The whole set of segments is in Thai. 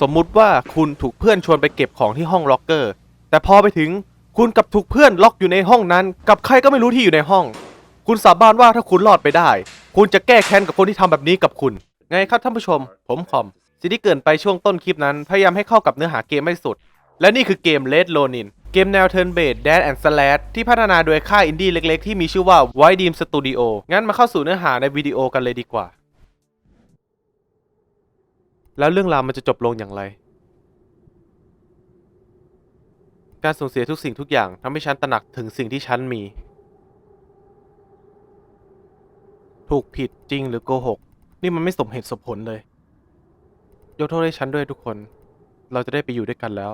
สมมุติว่าคุณถูกเพื่อนชวนไปเก็บของที่ห้องล็อกเกอร์ แต่พอไปถึงคุณกับถูกเพื่อนล็อกอยู่ในห้องนั้น กับใครก็ไม่รู้ที่อยู่ในห้อง คุณสาบานว่าถ้าคุณรอดไปได้ คุณจะแก้แค้นกับคนที่ทำแบบนี้กับคุณ ไงครับท่านผู้ชม ผมคอมสิ่งที่เกินไปช่วงต้นคลิปนั้น พยายามให้เข้ากับเนื้อหาเกมให้สุด และนี่คือเกม Red Ronin เกมแนว Turn Based Dash and Slash ที่พัฒนาโดยค่ายอินดี้เล็ก ๆ ที่มีชื่อว่า White Dream Studio งั้นมาเข้าสู่เนื้อหาในวิดีโอกันเลยดีกว่า แล้วเรื่องราวมันจะจบลงอย่างไร การสูญเสียทุกสิ่งทุกอย่างทำให้ฉันตระหนักถึงสิ่งที่ฉันมี ถูกผิดจริงหรือโกหก นี่มันไม่สมเหตุสมผลเลย ยกโทษให้ฉันด้วยทุกคน เราจะได้ไปอยู่ด้วยกันแล้ว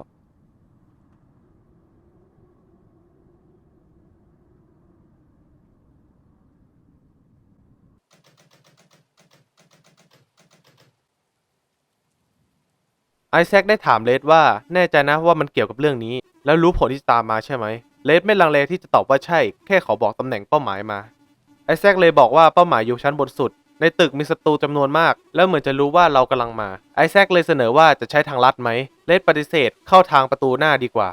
ไอแซคได้ถามเลดว่าแน่ใจนะว่ามันเกี่ยวกับเรื่องนี้ แล้วรู้ผลที่จะตามมาใช่ไหมเลดไม่ลังเลที่จะตอบว่าใช่ แค่ขอบอกตำแหน่งเป้าหมายมา ไอแซคเลยบอกว่าเป้าหมายอยู่ชั้นบนสุด ในตึกมีศัตรูจำนวนมาก แล้วเหมือนจะรู้ว่าเรากำลังมา ไอแซคเลยเสนอว่าจะใช้ทางลัดไหมเลดปฏิเสธเข้าทางประตูหน้าดีกว่า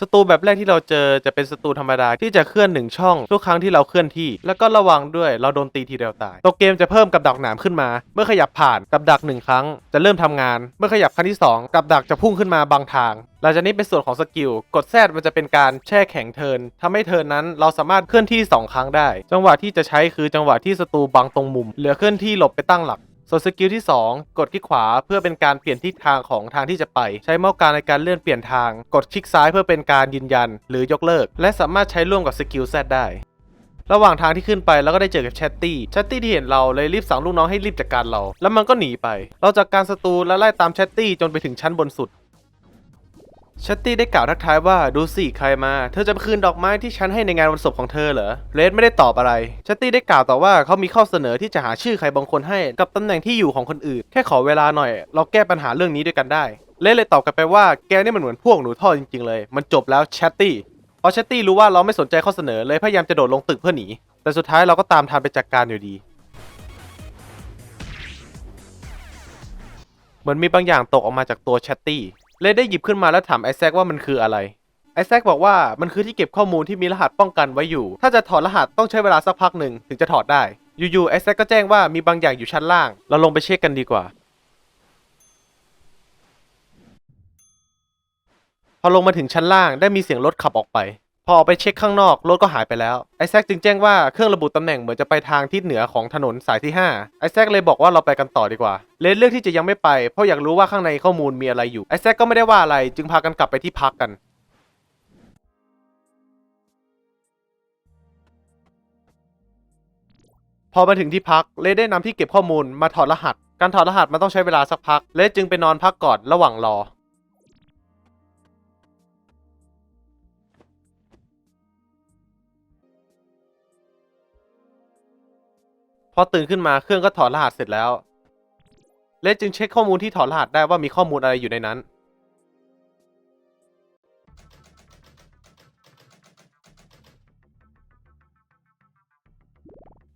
ศัตรูแบบแรกที่เราเจอจะเป็นศัตรูธรรมดาที่จะเคลื่อนหนึ่งช่องทุกครั้งที่เราเคลื่อนที่ แล้วก็ระวังด้วยเราโดนตีทีเดียวตาย ตัวเกมจะเพิ่มกับดักหนามขึ้นมา เมื่อขยับผ่านกับดักหนึ่งครั้ง จะเริ่มทำงาน เมื่อขยับครั้งที่สองกับดักจะพุ่งขึ้นมาบางทางหลังจากนี้เป็นส่วนของสกิล กดแซดมันจะเป็นการแช่แข็งเทินทำให้เทินนั้นเราสามารถเคลื่อนที่ 2 ครั้งได้ จังหวะที่จะใช้คือจังหวะที่ศัตรูบังตรงมุม เหลือเคลื่อนที่หลบไปตั้งหลัก ส่วนสกิลที่ 2 กดคลิกขวาเพื่อเป็นการเปลี่ยนทิศทางของทางที่จะไป ใช้เมาส์การในการเลื่อนเปลี่ยนทาง กดคลิกซ้ายเพื่อเป็นการยืนยัน หรือยกเลิก และสามารถใช้ร่วมกับสกิลแซดได้ ระหว่างทางที่ขึ้นไปเราก็ได้เจอกับแชตตี้ แชตตี้ที่เห็นเราเลยรีบสั่งลูกน้องให้รีบจัดการเรา แล้วมันก็หนีไป เราจัดการศัตรูและไล่ตามแชตตี้จนไปถึงชั้นบนสุด ชตตี้ได้กล่าวทักทายว่าดูสิใครมา เธอจะมาคืนดอกไม้ที่ฉันให้ในงานวันศพของเธอเหรอเรดไม่ได้ตอบอะไรแชตตี้ได้กล่าวต่อว่าเขามีข้อเสนอที่จะหาชื่อใครบางคนให้กับตำแหน่งที่อยู่ของคนอื่น แค่ขอเวลาหน่อย เราแก้ปัญหาเรื่องนี้ด้วยกันได้เลดเลยตอบกลับไปว่าแกนี่มันเหมือนพวกหนูท่อจริงๆเลย มันจบแล้วแชตตี้พอแชตตี้รู้ว่าเราไม่สนใจข้อเสนอเลยพยายามจะโดดลงตึกเพื่อหนีแต่สุดท้ายเราก็ตามทันไปจัดการอยู่ดีเหมือนมีบางอย่างตกออกมาจากตัวแชตตี้ เลยได้หยิบขึ้นมาแล้วถามไอแซคว่ามันคืออะไร ไอแซคบอกว่ามันคือที่เก็บข้อมูลที่มีรหัสป้องกันไว้อยู่ ถ้าจะถอดรหัสต้องใช้เวลาสักพักหนึ่งถึงจะถอดได้ อยู่ๆไอแซคก็แจ้งว่ามีบางอย่างอยู่ชั้นล่าง เราลงไปเช็คกันดีกว่า พอลงมาถึงชั้นล่างได้มีเสียงรถขับออกไป ออไปเช็คข้างนอกรถก็หายไปแล้วไอแซคจึงแจ้งว่าเครื่องระบุตำแหน่งเหมือนจะไปทางทิศเหนือของถนนสายที่5ไอแซคเลยบอกว่าเราไปกันต่อดีกว่าเลนเลือกที่จะยังไม่ไปเพราะอยากรู้ว่าข้างในข้อมูลมีอะไรอยู่ไอแซคก็ไม่ได้ว่าอะไรจึงพากันกลับไปที่พักกันพอมาถึงที่พัก เลได้นำที่เก็บข้อมูลมาถอดรหัส การถอดรหัสมันต้องใช้เวลาสักพัก เลจึงไปนอนพักก่อนระหว่างรอ อตื่นขึ้นมาเครื่องก็ถอดรหัสเสร็จแล้วเลสจึงเช็คข้อมูลที่ถอดรหัสได้ว่ามีข้อมูลอะไรอยู่ในนั้น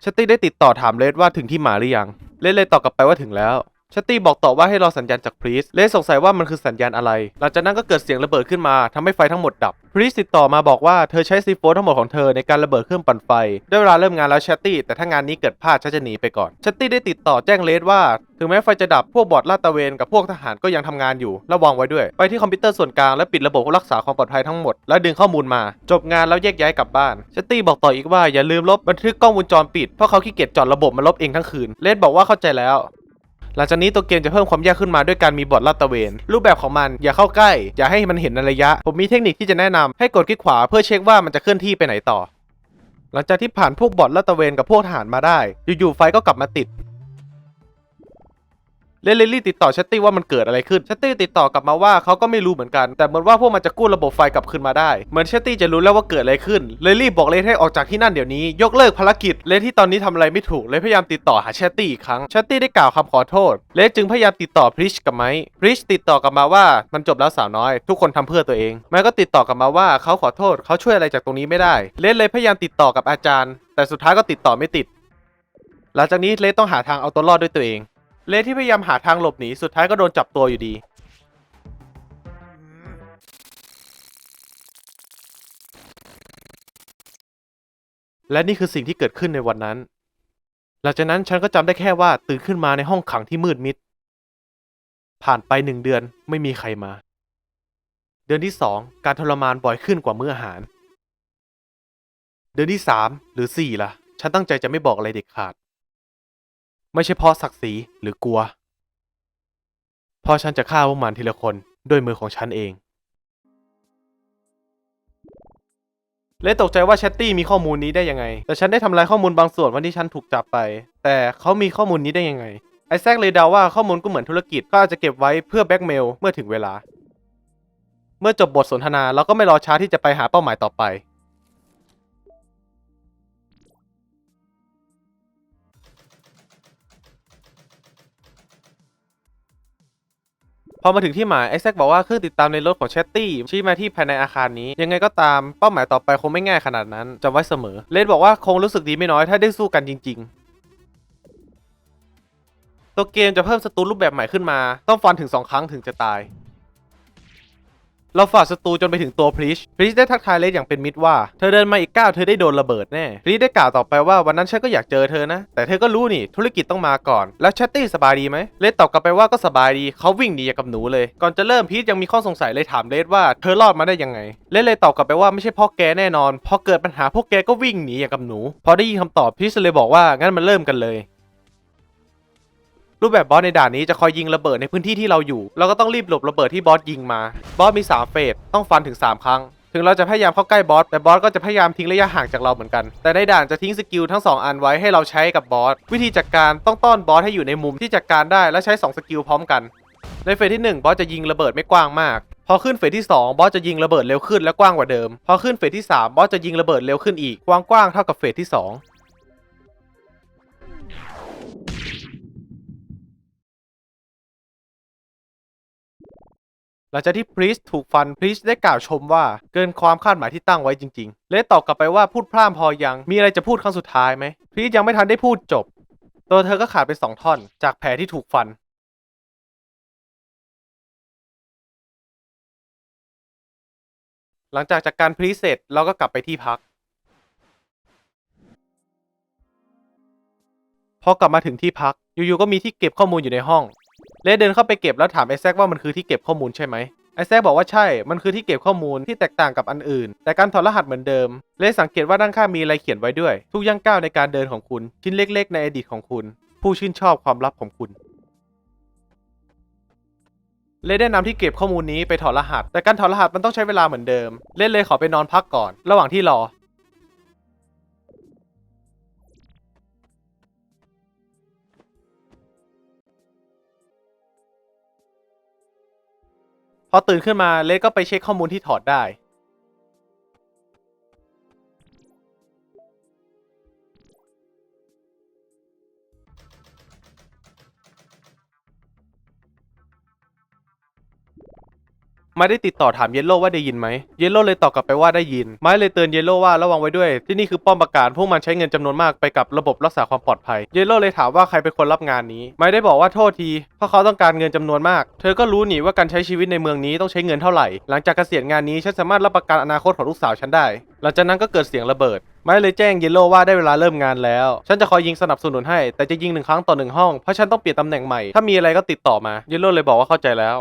ชตตี้ได้ติดต่อถามเลสว่าถึงที่หมาหรือยัง เลสเลยตอบกลับไปว่าถึงแล้ว ชตตี้บอกต่อว่าให้รอสัญญาณจากพรีสเลสสงสัยว่ามันคือสัญญาณอะไร หลังจากนั้นก็เกิดเสียงระเบิดขึ้นมาทำให้ไฟทั้งหมดดับ พรีสติดต่อมาบอกว่าเธอใช้ซีโฟทั้งหมดของเธอในการระเบิดเครื่องปั่นไฟ ด้วยเวลาเริ่มงานแล้วชตตี้แต่ถ้างานนี้เกิดพลาดฉันจะหนีไปก่อน ชตตี้ได้ติดต่อแจ้งเลสว่า ถึงแม้ไฟจะดับพวกบอดลาดตระเวนกับพวกทหารก็ยังทำงานอยู่ระวังไว้ด้วย ไปที่คอมพิวเตอร์ส่วนกลางและปิดระบบรักษาความปลอดภัยทั้งหมด และดึงข้อมูลมา จบงานแล้วแยกย้ายกลับบ้านชตตี้บอกต่ออีกว่าอย่าลืมลบบันทึกกล้องวงจรปิดเพราะเขาขี้เกียจจอดระบบมาลบเองทั้งคืนเลสบอกว่าเข้าใจแล้ว หลังจากนี้ตัวเกมจะเพิ่มความยากขึ้นมาด้วยการมีบอทลาดตะเวน รูปแบบของมันอย่าเข้าใกล้ อย่าให้มันเห็นในระยะ ผมมีเทคนิคที่จะแนะนำให้กดคลิกขวาเพื่อเช็คว่ามันจะเคลื่อนที่ไปไหนต่อ หลังจากที่ผ่านพวกบอทลาดตะเวนกับพวกทหารมาได้ อยู่ๆไฟก็กลับมาติด เลนลิลลี่ติดต่อชัตตี้ว่ามันเกิดอะไรขึ้นชัตตี้ติดต่อกลับมาว่าเขาก็ไม่รู้เหมือนกัน แต่เหมือนว่าพวกมันจะกู้ระบบไฟกลับคืนมาได้ เหมือนชัตตี้จะรู้แล้วว่าเกิดอะไรขึ้นเลยรีบบอกเลนให้ออกจากที่นั่นเดี๋ยวนี้ ยกเลิกภารกิจเลนที่ตอนนี้ทำอะไรไม่ถูกเลยพยายามติดต่อหาชัตตี้อีกครั้งชัตตี้ได้กล่าวคำขอโทษเลนจึงพยายามติดต่อพริชกับไมค์พริชติดต่อกลับมาว่ามันจบแล้วสาวน้อย ทุกคนทำเพื่อตัวเองไมค์ก็ติดต่อกลับมาว่าเขาขอโทษเขาช่วยอะไรจากตรงนี้ไม่ได้เลนเลยพยายามติดต่อกับอาจารย์ แต่สุดท้ายก็ติดต่อไม่ติด หลังจากนี้เลนต้องหาทางเอาตัวรอดด้วยตัวเอง เลที่พยายามหาทางหลบหนีสุดท้ายก็โดนจับตัวอยู่ดี และนี่คือสิ่งที่เกิดขึ้นในวันนั้น หลังจากนั้นฉันก็จำได้แค่ว่าตื่นขึ้นมาในห้องขังที่มืดมิด ผ่านไปหนึ่งเดือนไม่มีใครมา เดือนที่สองการทรมานบ่อยขึ้นกว่ามื้ออาหาร เดือนที่สามหรือสี่ล่ะ ฉันตั้งใจจะไม่บอกอะไรเด็กขาด ไม่ใช่เพราะศักดิ์ศรีหรือกลัว เพราะฉันจะฆ่าพวกมันทีละคนด้วยมือของฉันเอง เลตกใจว่าแชตตี้มีข้อมูลนี้ได้ยังไง แต่ฉันได้ทำลายข้อมูลบางส่วนวันที่ฉันถูกจับไป แต่เขามีข้อมูลนี้ได้ยังไง ไอแซคเลยเดาว่าข้อมูลก็เหมือนธุรกิจก็อาจจะเก็บไว้เพื่อแบล็กเมลเมื่อถึงเวลา เมื่อจบบทสนทนาเราก็ไม่รอช้าที่จะไปหาเป้าหมายต่อไป พอมาถึงที่หมายไอแซคบอกว่าเครื่องติดตามในรถของแชตตี้ชี้มาที่ภายในอาคารนี้ ยังไงก็ตามเป้าหมายต่อไปคงไม่ง่ายขนาดนั้นจำไว้เสมอ เลดบอกว่าคงรู้สึกดีไม่น้อยถ้าได้สู้กันจริง ๆตัวเกมจะเพิ่มศัตรูรูปแบบใหม่ขึ้นมา ต้องฟันถึง 2 ครั้งถึงจะตาย เราฝ่าศัตรูจนไปถึงตัวพริชพริชได้ทักทายเลสอย่างเป็นมิตรว่า เธอเดินมาอีกก้าวเธอได้โดนระเบิดแน่พริชได้กล่าวต่อไปว่าวันนั้นฉันก็อยากเจอเธอนะ แต่เธอก็รู้นี่ธุรกิจต้องมาก่อน แล้วแชตตี้สบายดีไหมเลสตอบกลับไปว่าก็สบายดีเขาวิ่งหนีอย่างกับหนูเลย ก่อนจะเริ่มพีชยังมีข้อสงสัยเลยถามเลสว่าเธอรอดมาได้ยังไงเลสเลยตอบกลับไปว่าไม่ใช่พ่อแกแน่นอนพอเกิดปัญหาพวกแกก็วิ่งหนีอย่างกับหนู พอได้ยินคำตอบพีชเลยบอกว่างั้นมันเริ่มกันเลย รูปแบบบอสในด่านนี้จะคอยยิงระเบิดในพื้นที่ที่เราอยู่ เราก็ต้องรีบหลบระเบิดที่บอสยิงมา บอสมี3เฟสต้องฟันถึง 3 ครั้ง ถึงเราจะพยายามเข้าใกล้บอสแต่บอสก็จะพยายามทิ้งระยะห่างจากเราเหมือนกัน แต่ในด่านจะทิ้งสกิลทั้ง 2 อันไว้ให้เราใช้กับบอสวิธีจัดการต้องต้อนบอสให้อยู่ในมุมที่จัดการได้และใช้ 2 สกิลพร้อมกัน ในเฟสที่1บอสจะยิงระเบิดไม่กว้างมากพอขึ้นเฟสที่ 2 บอสจะยิงระเบิดเร็วขึ้นและกว้างกว่าเดิม พอขึ้นเฟสที่ 3 บอสจะยิงระเบิดเร็วขึ้นอีก กว้างกว้างๆเท่ากับเฟสที่ 2 ลังจากที่พรีสถูกฟันพรีสได้กล่าวชมว่าเกินความคาดหมายที่ตั้งไว้จริงๆเลสตอบกลับไปว่าพูดพร่ำพอยังมีอะไรจะพูดครั้งสุดท้ายไหมพรีสยังไม่ทันได้พูดจบ ตัวเธอก็ขาดไปสองท่อน จากแผลที่ถูกฟัน หลังจากจากการพรีสเสร็จเราก็กลับไปที่พัก พอกลับมาถึงที่พักอยู่ๆก็มีที่เก็บข้อมูลอยู่ในห้อง เลเดินเข้าไปเก็บแล้วถามไอแซคว่ามันคือที่เก็บข้อมูลใช่ไหมไอแซคบอกว่าใช่ มันคือที่เก็บข้อมูลที่แตกต่างกับอันอื่น แต่การถอดรหัสเหมือนเดิม เลสสังเกตว่าด้านข้างมีอะไรเขียนไว้ด้วย ทุกย่างก้าวในการเดินของคุณ ชิ้นเล็ก ๆ ในอดีตของคุณ ผู้ชื่นชอบความลับของคุณ เลได้นำที่เก็บข้อมูลนี้ไปถอดรหัส แต่การถอดรหัสมันต้องใช้เวลาเหมือนเดิม เลสเลยขอไปนอนพักก่อน ระหว่างที่รอ พอตื่นขึ้นมาเลสก็ไปเช็คข้อมูลที่ถอดได้ ไม้ได้ติดต่อถามเยลโล่ว่าได้ยินไหมเยลโล่เลยตอบกลับไปว่าได้ยิน ไม้เลยเตือนเยลโล่ว่าระวังไว้ด้วย ที่นี่คือป้อมปราการพวกมันใช้เงินจำนวนมากไปกับระบบรักษาความปลอดภัย เยลโล่เลยถามว่าใครเป็นคนรับงานนี้ ไม้ได้บอกว่าโทษที เพราะเขาต้องการเงินจำนวนมาก เธอก็รู้หนี่ว่าการใช้ชีวิตในเมืองนี้ต้องใช้เงินเท่าไหร่ หลังจากเกษียณงานนี้ฉันสามารถรับประกันอนาคตของลูกสาวฉันได้ หลังจากนั้นก็เกิดเสียงระเบิดไม้เลยแจ้งเยลโล่ว่าได้เวลาเริ่มงานแล้ว ฉันจะคอยยิงสนับสนุนให้ แต่จะยิงหนึ่งครั้งต่อหนึ่งห้อง เพราะฉันต้องเปลี่ยนตำแหน่งใหม่ ถ้ามีอะไรก็ติดต่อมา เยลโล่เลยบอกว่าเข้าใจแล้ว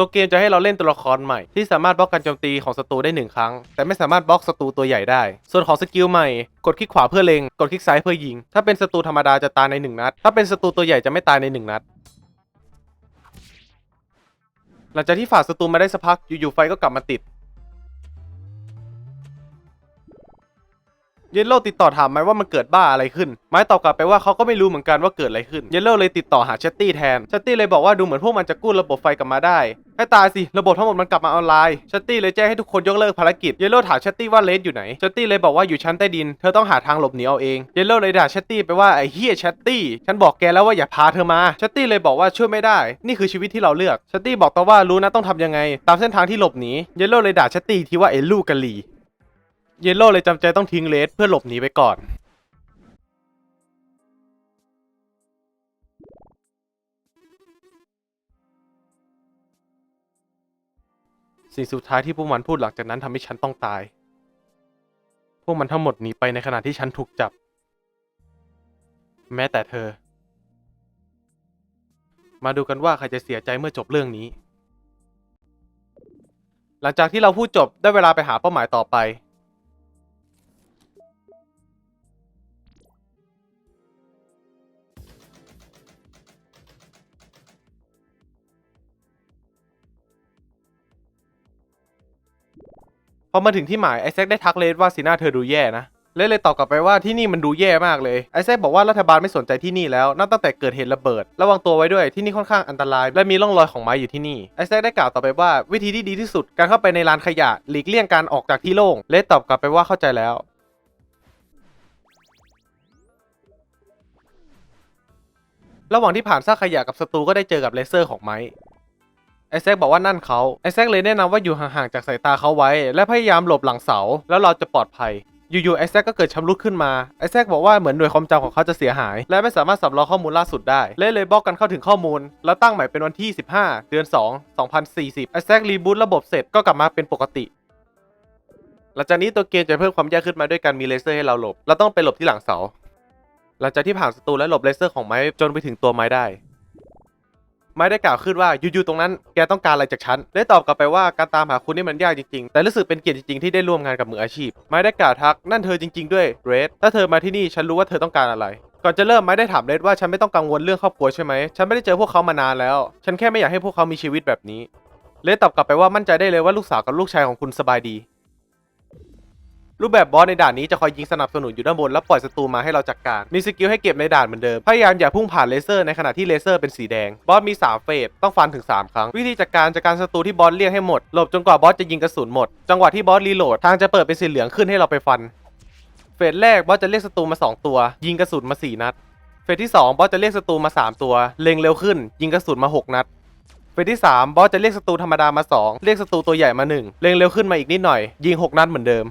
ตัวเกมจะให้เราเล่นตัวละครใหม่ ที่สามารถบล็อกการโจมตีของศัตรูได้หนึ่งครั้ง แต่ไม่สามารถบล็อกศัตรูตัวใหญ่ได้ ส่วนของสกิลใหม่ กดคลิกขวาเพื่อเล็ง กดคลิกซ้ายเพื่อยิง ถ้าเป็นศัตรูธรรมดาจะตายในหนึ่งนัด ถ้าเป็นศัตรูตัวใหญ่จะไม่ตายในหนึ่งนัด หลังจากที่ฝ่าศัตรูมาได้สักพักอยู่ๆไฟก็กลับมาติด เยลโล่ติดต่อถามไม้ว่ามันเกิดบ้าอะไรขึ้น ไม้ตอบกลับไปว่าเขาก็ไม่รู้เหมือนกันว่าเกิดอะไรขึ้น เยลโล่เลยติดต่อหาเชตตี้แทนเชตตี้เลยบอกว่าดูเหมือนพวกมันจะกู้ระบบไฟกลับมาได้ ให้ตายสิ ระบบทั้งหมดมันกลับมาออนไลน์เชตตี้เลยแจ้งให้ทุกคนยกเลิกภารกิจ เยลโล่ถามเชตตี้ว่าเลสอยู่ไหนเชตตี้เลยบอกว่าอยู่ชั้นใต้ดิน เธอต้องหาทางหลบหนีเอาเอง เยลโล่เลยด่าเชตตี้ไปว่าไอ้เฮียเชตตี้ ฉันบอกแกแล้วว่าอย่าพาเธอมาเชตตี้เลยบอกว่าช่วยไม่ได้ นี่คือชีวิตที่เราเลือกเชตตี้บอกต่อว่ารู้นะต้องทำยังไง ตามเส้นทางที่หลบหนี เยลโล่เลยด่าเชตตี้ที่ว่าไอ้ลูกกะหรี่เยลโล่เลยจำใจต้องทิ้งเลสเพื่อหลบหนีไปก่อน สิ่งสุดท้ายที่พวกมันพูดหลังจากนั้นทำให้ฉันต้องตาย พวกมันทั้งหมดหนีไปในขณะที่ฉันถูกจับ แม้แต่เธอ มาดูกันว่าใครจะเสียใจเมื่อจบเรื่องนี้ หลังจากที่เราพูดจบได้เวลาไปหาเป้าหมายต่อไป อมาถึงที่หมายไอแซคได้ทักเลสว่าสีหน้าเธอดูแย่นะเลสเลยตอบกลับไปว่าที่นี่มันดูแย่มากเลยไอแซคบอกว่ารัฐบาลไม่สนใจที่นี่แล้วนับตั้งแต่เกิดเหตุระเบิด ระวังตัวไว้ด้วยที่นี่ค่อนข้างอันตราย และมีร่องรอยของไม้อยู่ที่นี่ไอแซคได้กล่าวต่อไปว่าวิธีที่ดีที่สุดการเข้าไปในลานขยะหลีกเลี่ยงการออกจากที่โล่งเลสตอบกลับไปว่าเข้าใจแล้วระหว่างที่ผ่านซากขยะกับศัตรูก็ได้เจอกับเลเซอร์ของไม้ ไอแซคบอกว่านั่นเขาไอแซคเลยแนะนำว่าอยู่ห่างๆจากสายตาเขาไว้ และพยายามหลบหลังเสา แล้วเราจะปลอดภัยอยู่ๆไอแซคก็เกิดชำรุดขึ้นมา ไอแซคบอกว่าเหมือนหน่วยความจำของเขาจะเสียหาย และไม่สามารถสำรองข้อมูลล่าสุดได้ เลยเลยบล็อกกันเข้าถึงข้อมูล แล้วตั้งใหม่เป็นวันที่ 15 เดือน 2 2040 ไอแซครีบูตระบบเสร็จก็กลับมาเป็นปกติ หลังจากนี้ตัวเกมจะเพิ่มความยากขึ้นมาด้วยการมีเลเซอร์ให้เราหลบ เราต้องไปหลบที่หลังเสา หลังจากที่ผ่านศัตรูและหลบเลเซอร์ของไม้จนไปถึงตัวไม้ได้ ไม้ได้กล่าวขึ้นว่าอยู่ๆตรงนั้นแกต้องการอะไรจากฉันได้ตอบกลับไปว่าการตามหาคุณนี่มันยากจริงๆ แต่รู้สึกเป็นเกียรติจริงๆที่ได้ร่วมงานกับมืออาชีพ ไม้ได้กล่าวทักนั่นเธอจริง ๆด้วยเรดถ้าเธอมาที่นี่ฉันรู้ว่าเธอต้องการอะไรก่อนจะเริ่มไม้ได้ถามเรดว่าฉันไม่ต้องกังวลเรื่องครอบครัวใช่ไหม ฉันไม่ได้เจอพวกเขามานานแล้ว ฉันแค่ไม่อยากให้พวกเขามีชีวิตแบบนี้เรดตอบกลับไปว่ามั่นใจได้เลยว่าลูกสาวกับลูกชายของคุณสบายดี รูปแบบบอสในด่านนี้จะคอยยิงสนับสนุนอยู่ด้านบนแล้วปล่อยศัตรูมาให้เราจัดการ มีสกิลให้เก็บในด่านเหมือนเดิม พยายามอย่าพุ่งผ่านเลเซอร์ในขณะที่เลเซอร์เป็นสีแดง บอสมี 3 เฟส ต้องฟันถึง 3 ครั้ง วิธีจัดการจากการศัตรูที่บอสเรียกให้หมด หลบจนกว่าบอสจะยิงกระสุนหมด จังหวะที่บอสรีโหลด ทางจะเปิดเป็นสีเหลืองขึ้นให้เราไปฟัน เฟสแรกบอสจะเรียกศัตรูมา 2 ตัว ยิงกระสุนมา 4 นัด เฟสที่ 2 บอสจะเรียกศัตรูมา 3 ตัว เล็งเร็วขึ้น ยิงกระสุนมา 6 นัดเฟสที่ 3 บอสจะเรียกศัตรูธรรมดามา 2 เรียกศัตรูตัวใหญ่มา 1 เล็งเร็วขึ้นมาอีกนิดหน่อย ยิง 6 นัดเหมือนเดิม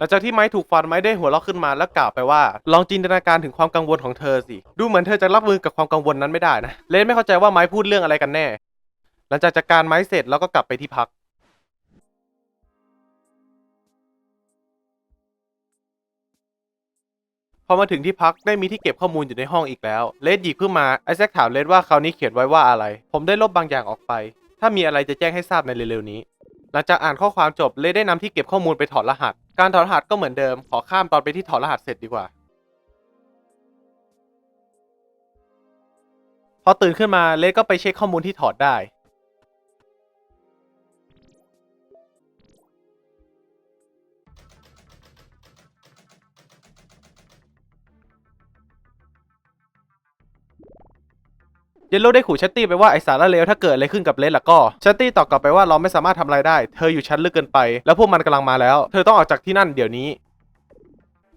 หลังจากที่ไม้ถูกฟันไม้ได้หัวเราะขึ้นมาแล้วกล่าวไปว่า ลองจินตนาการถึงความกังวลของเธอสิ ดูเหมือนเธอจะรับมือกับความกังวลนั้นไม่ได้นะ เลนไม่เข้าใจว่าไม้พูดเรื่องอะไรกันแน่ หลังจากจัดการไม้เสร็จแล้วก็กลับไปที่พักพอมาถึงที่พักได้มีที่เก็บข้อมูลอยู่ในห้องอีกแล้ว เลดหยิบขึ้นมา ไอแซคถามเลดว่าคราวนี้เขียนไว้ว่าอะไร ผมได้ลบบางอย่างออกไป ถ้ามีอะไรจะแจ้งให้ทราบในเร็วๆนี้ หลังจากอ่านข้อความจบ เลดได้นำที่เก็บข้อมูลไปถอดรหัส การถอดรหัสก็เหมือนเดิม ขอข้ามตอนไปที่ถอดรหัสเสร็จดีกว่า พอตื่นขึ้นมาเลดก็ไปเช็คข้อมูลที่ถอดได้ เยลโล่ได้ขู่ชัตตี้ไปว่าไอสารเลวถ้าเกิดอะไรขึ้นกับเลสล่ะก็ชัตตี้ตอบกลับไปว่าเราไม่สามารถทำอะไรได้ เธออยู่ชั้นลึกเกินไป แล้วพวกมันกำลังมาแล้ว เธอต้องออกจากที่นั่นเดี๋ยวนี้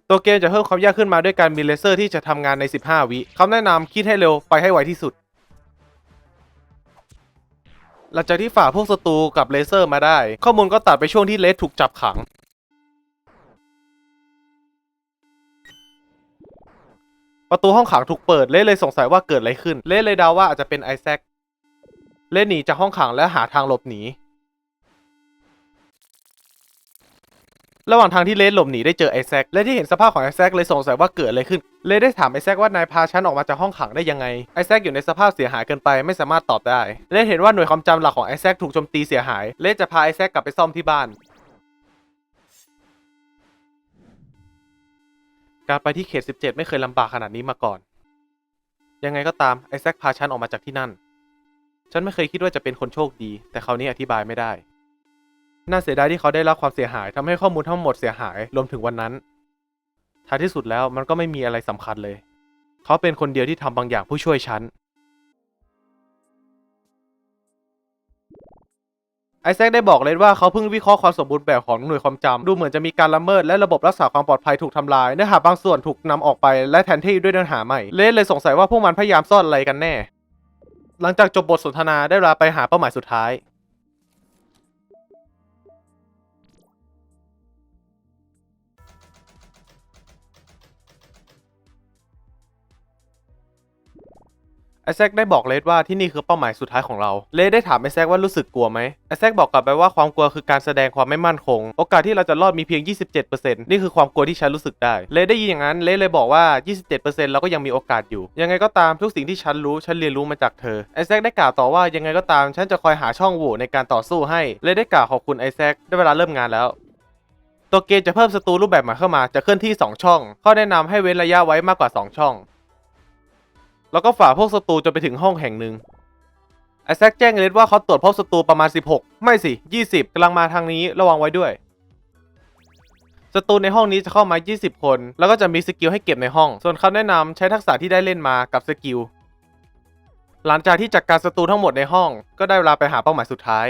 ตัวเกมจะเพิ่มความยากขึ้นมาด้วยการมีเลเซอร์ที่จะทำงานใน 15 วิคำแนะนำคิดให้เร็วไปให้ไวที่สุด หลังจากที่ฝ่าพวกศัตรูกับเลเซอร์มาได้ ข้อมูลก็ตัดไปช่วงที่เลสถูกจับขัง ประตูห้องขังถูกเปิดเลสเลยสงสัยว่าเกิดอะไรขึ้น เลสเลยเดาว่าอาจจะเป็นไอแซคเลสหนีจากห้องขังและหาทางหลบหนี ระหว่างทางที่เลสหลบหนีได้เจอไอแซคและที่เห็นสภาพของไอแซคเลยสงสัยว่าเกิดอะไรขึ้น เลสได้ถามไอแซคว่านายพาฉันออกมาจากห้องขังได้ยังไง ไอแซคอยู่ในสภาพเสียหายเกินไปไม่สามารถตอบได้ เลสเห็นว่าหน่วยความจำหลักของไอแซคถูกโจมตีเสียหาย เลสจะพาไอแซคกลับไปซ่อมที่บ้าน การไปที่เขต 17 ไม่เคยลำบากขนาดนี้มาก่อน ยังไงก็ตามไอแซคพาฉันออกมาจากที่นั่น ฉันไม่เคยคิดว่าจะเป็นคนโชคดี แต่คราวนี้อธิบายไม่ได้ น่าเสียดายที่เขาได้รับความเสียหายทำให้ข้อมูลทั้งหมดเสียหายรวมถึงวันนั้น ท้ายที่สุดแล้วมันก็ไม่มีอะไรสำคัญเลย เขาเป็นคนเดียวที่ทำบางอย่างผู้ช่วยฉัน ไอแซคได้บอกเลยว่าเขาเพิ่งวิเคราะห์ความสมบูรณ์แบบของหน่วยความจำดูเหมือนจะมีการละเมิดและระบบรักษาความปลอดภัยถูกทำลายเนื้อหาบางส่วนถูกนำออกไปและแทนที่ด้วยเนื้อหาใหม่เลสเลยสงสัยว่าพวกมันพยายามซ่อนอะไรกันแน่ หลังจากจบบทสนทนาได้เวลาไปหาเป้าหมายสุดท้าย ไอแซคได้บอกเลดว่าที่นี่คือเป้าหมายสุดท้ายของเรา เลดได้ถามไอแซคว่ารู้สึกกลัวไหมไอแซคบอกกลับไปว่าความกลัวคือการแสดงความไม่มั่นคง โอกาสที่เราจะรอดมีเพียง 27%นี่คือความกลัวที่ฉันรู้สึกได้ เลดได้ยินอย่างนั้น เลดเลยบอกว่า 27%เราก็ยังมีโอกาสอยู่ ยังไงก็ตามทุกสิ่งที่ฉันรู้ฉันเรียนรู้มาจากเธอ ไอแซคได้กล่าวต่อว่ายังไงก็ตามฉันจะคอยหาช่องโหว่ในการต่อสู้ให้ เลดได้กล่าวขอบคุณไอแซคได้เวลาเริ่มงานแล้วตัวเกมจะเพิ่มศัตรูรูปแบบใหม่เข้ามา จะเคลื่อนที่ 2 ช่อง ข้อแนะนำให้เว้นระยะไว้มากกว่า 2 ช่อง แล้วก็ฝ่าพวกศัตรูจนไปถึงห้องแห่งหนึ่งไอแซคแจ้งเลดว่าเขาตรวจพบศัตรูประมาณ 16 ไม่สิ 20กำลังมาทางนี้ระวังไว้ด้วยศัตรูในห้องนี้จะเข้ามา 20 คน แล้วก็จะมีสกิลให้เก็บในห้อง ส่วนคำแนะนำใช้ทักษะที่ได้เล่นมากับสกิล หลังจากที่จัดกการศัตรูทั้งหมดในห้อง ก็ได้เวลาไปหาเป้าหมายสุดท้าย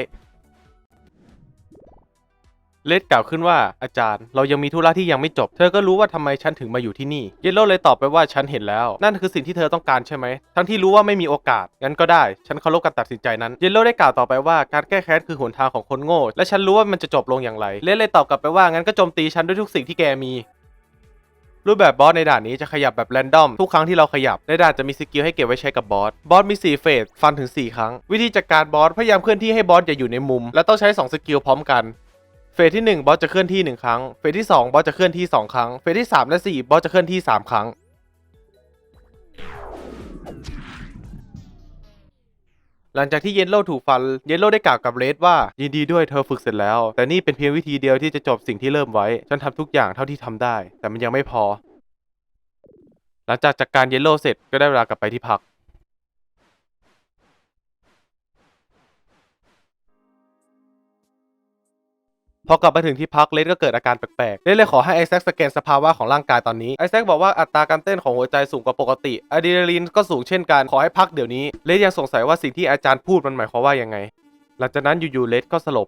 เลดกล่าวขึ้นว่าอาจารย์ เรายังมีธุระที่ยังไม่จบ เธอก็รู้ว่าทำไมฉันถึงมาอยู่ที่นี่ เยลโล่เลยตอบไปว่าฉันเห็นแล้ว นั่นคือสิ่งที่เธอต้องการใช่ไหม ทั้งที่รู้ว่าไม่มีโอกาส งั้นก็ได้ ฉันเคารพการตัดสินใจนั้น เยลโล่ได้กล่าวต่อไปว่าการแก้แค้นคือหนทางของคนโง่ และฉันรู้ว่ามันจะจบลงอย่างไร เลดเลยตอบกลับไปว่างั้นก็โจมตีฉันด้วยทุกสิ่งที่แกมีรูปแบบบอสในด่านนี้จะขยับแบบแรนดอมทุกครั้งที่เราขยับ ในด่านจะมีสกิลให้เก็บไว้ใช้กับบอส บอสมี 4 เฟส ฟันถึง 4 ครั้ง วิธีจัดการบอส พยายามเคลื่อนที่ให้บอสอย่าอยู่ในมุม และต้องใช้ 2 สกิลพร้อมกัน เฟสที่1บอสจะเคลื่อนที่ 1 ครั้ง เฟสที่ 2 บอสจะเคลื่อนที่ 2 ครั้ง เฟสที่ 3 และ 4 บอสจะเคลื่อนที่ 3 ครั้ง หลังจากที่เยนโลถูกฟัน เยนโลได้กล่าวกับเรดว่า ยินดีด้วยเธอฝึกเสร็จแล้ว แต่นี่เป็นเพียงวิธีเดียวที่จะจบสิ่งที่เริ่มไว้ ฉันทำทุกอย่างเท่าที่ทำได้ แต่มันยังไม่พอ หลังจากจัดการเยนโลเสร็จก็ได้เวลากลับไปที่พัก พอกลับมาถึงที่พักเลดก็เกิดอาการแปลกๆเลดเลยขอให้ไอแซคสแกนสภาวะของร่างกายตอนนี้ไอแซคบอกว่าอัตราการเต้นของหัวใจสูงกว่าปกติอะดรีนาลีนก็สูงเช่นกันขอให้พักเดี๋ยวนี้เลดยังสงสัยว่าสิ่งที่อาจารย์พูดมันหมายความว่ายังไง หลังจากนั้นอยู่ๆเลดก็สลบ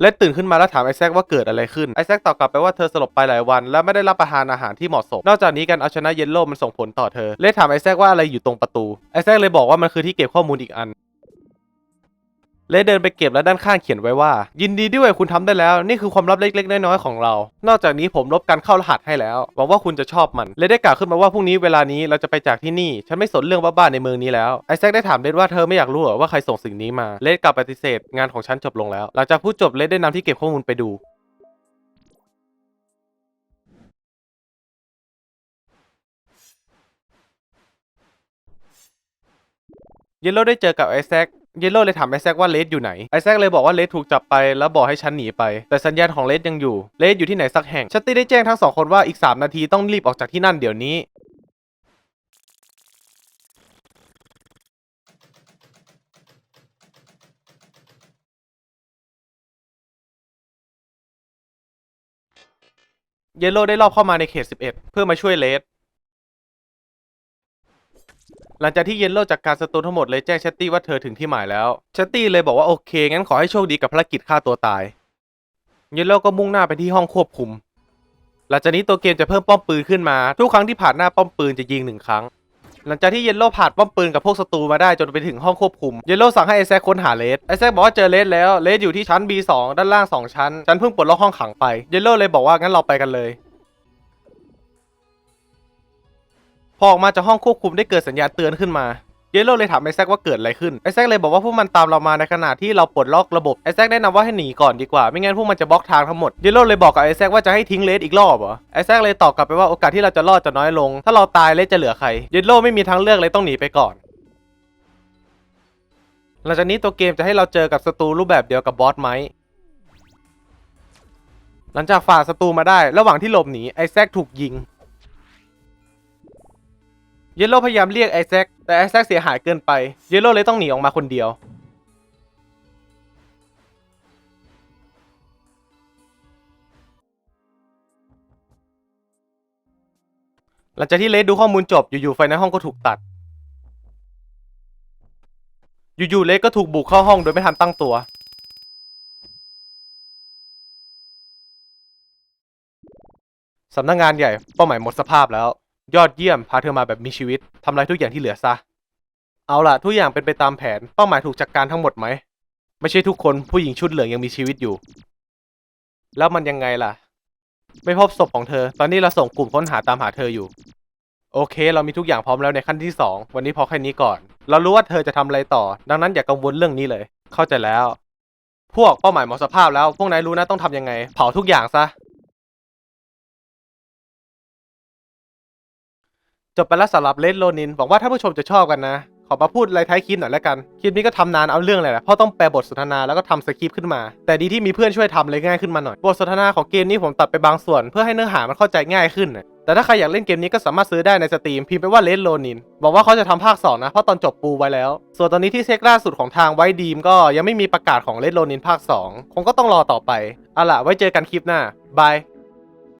เละตื่นขึ้นมาแล้วถามไอแซคว่าเกิดอะไรขึ้นไอแซคตอบกลับไปว่าเธอสลบไปหลายวัน และไม่ได้รับประทานอาหารที่เหมาะสม นอกจากนี้การเอาชนะเยลโล่มันส่งผลต่อเธอเลสถามไอแซคว่าอะไรอยู่ตรงประตูไอแซคเลยบอกว่ามันคือที่เก็บข้อมูลอีกอัน เลสเดินไปเก็บและด้านข้างเขียนไว้ว่า ยินดีด้วยคุณทำได้แล้ว นี่คือความลับเล็กๆ น้อยๆของเรา นอกจากนี้ผมลบการเข้ารหัสให้แล้วหวังว่าคุณจะชอบมันเลสได้กล่าวขึ้นมาว่าพรุ่งนี้เวลานี้เราจะไปจากที่นี่ ฉันไม่สนเรื่องบ้าๆในเมืองนี้แล้วไอแซคได้ถามเลสว่าเธอไม่อยากรู้หรอว่าใครส่งสิ่งนี้มาเลสกลับปฏิเสธงานของฉันจบลงแล้ว หลังจากพูดจบเลสได้นำที่เก็บข้อมูลไปดูเยลโล่ได้เจอกับไอแซค เยลโล่เลยถามไอแซคว่าเลสอยู่ไหน ไอแซคเลยบอกว่าเลสถูกจับไปแล้วบอกให้ฉันหนีไป แต่สัญญาณของเลสยังอยู่ เลสอยู่ที่ไหนสักแห่ง ชัตตี้ได้แจ้งทั้งสองคนว่าอีก 3 นาทีต้องรีบออกจากที่นั่นเดี๋ยวนี้ เยลโล่ได้รอบเข้ามาในเขต 11 เพื่อมาช่วยเลส หลังจากที่เยนโลจากการศัตรูทั้งหมดเลยแจ้งแชตตี้ว่าเธอถึงที่หมายแล้วแชตตี้เลยบอกว่าโอเค งั้นขอให้โชคดีกับภารกิจฆ่าตัวตาย เยนโลก็มุ่งหน้าไปที่ห้องควบคุม หลังจากนี้ตัวเกมจะเพิ่มป้อมปืนขึ้นมา ทุกครั้งที่ผ่านหน้าป้อมปืนจะยิงหนึ่งครั้ง หลังจากที่เยนโลผ่านป้อมปืนกับพวกศัตรูมาได้จนไปถึงห้องควบคุม เยนโลสั่งให้ไอแซคค้นหาเลสไอแซคบอกว่าเจอเลสแล้ว เลสอยู่ที่ชั้น B2 ด้านล่าง 2 ชั้น ฉันเพิ่งปลดล็อกห้องขังไป เยนโลเลยบอกว่างั้นเราไปกันเลย พอออกมาจากห้องควบคุมได้เกิดสัญญาณเตือนขึ้นมาเยลโลเลยถามไอแซคว่าเกิดอะไรขึ้นไอแซคเลยบอกว่าพวกมันตามเรามาในขณะที่เราปลดล็อกระบบไอแซคแนะนำว่าให้หนีก่อนดีกว่า ไม่งั้นพวกมันจะบล็อกทางทั้งหมดเยลโลเลยบอกกับไอแซคว่าจะให้ทิ้งเลสอีกรอบเหรอไอแซคเลยตอบกลับไปว่าโอกาสที่เราจะรอดจะน้อยลง ถ้าเราตายเลสจะเหลือใครเยลโลไม่มีทางเลือกเลยต้องหนีไปก่อน หลังจากนี้ตัวเกมจะให้เราเจอกับศัตรูรูปแบบเดียวกับบอสไหมหลังจากฝ่าศัตรูมาได้ ระหว่างที่หลบหนีไอแซคถูกยิง เยลโล่พยายามเรียกไอแซคแต่ไอแซคเสียหายเกินไป เยลโล่เลยต้องหนีออกมาคนเดียว หลังจากที่เลสดูข้อมูลจบอยู่ๆไฟในห้องก็ถูกตัด อยู่ๆเลสก็ถูกบุกเข้าห้องโดยไม่ทันตั้งตัว สำนักงานใหญ่เป้าหมายหมดสภาพแล้ว ยอดเยี่ยมพาเธอมาแบบมีชีวิตทำลายทุกอย่างที่เหลือซะ เอาล่ะ ทุกอย่างเป็นไปตามแผนเป้าหมายถูกจัดกการทั้งหมดไหม ไม่ใช่ทุกคนผู้หญิงชุดเหลืองยังมีชีวิตอยู่ แล้วมันยังไงล่ะ ไม่พบศพของเธอ ตอนนี้เราส่งกลุ่มค้นหาตามหาเธออยู่ โอเค เรามีทุกอย่างพร้อมแล้วในขั้นที่ 2 วันนี้พอแค่นี้ก่อน เรารู้ว่าเธอจะทำอะไรต่อ ดังนั้นอย่ากังวลเรื่องนี้เลย เข้าใจแล้ว พวกเป้าหมายหมดสภาพแล้ว พวกนายรู้นะต้องทำยังไง เผาทุกอย่างซะ จบไปแล้วสำหรับเลดโลนินหวังว่าท่านผู้ชมจะชอบกันนะ ขอมาพูดอะไรท้ายคลิปหน่อยแล้วกัน คลิปนี้ก็ทำนานเอาเรื่องเลยแหละเพราะต้องแปลบทสนทนาแล้วก็ทำสคริปต์ขึ้นมา แต่ดีที่มีเพื่อนช่วยทำเลยง่ายขึ้นมาหน่อย บทสนทนาของเกมนี้ผมตัดไปบางส่วน เพื่อให้เนื้อหามันเข้าใจง่ายขึ้น แต่ถ้าใครอยากเล่นเกมนี้ก็สามารถซื้อได้ในสตรีมพิมพ์ไปว่าเลดโลนินบอกว่าเขาจะทำภาคสองนะเพราะตอนจบปูไว้แล้ว ส่วนตอนนี้ที่เช็คล่าสุดของทางไวดีมก็ยังไม่มีประกาศของเลดโลนินภาคสองคงก็ต้องรอต่อไปเอาล่ะไว้เจอกันคลิปหน้าบาย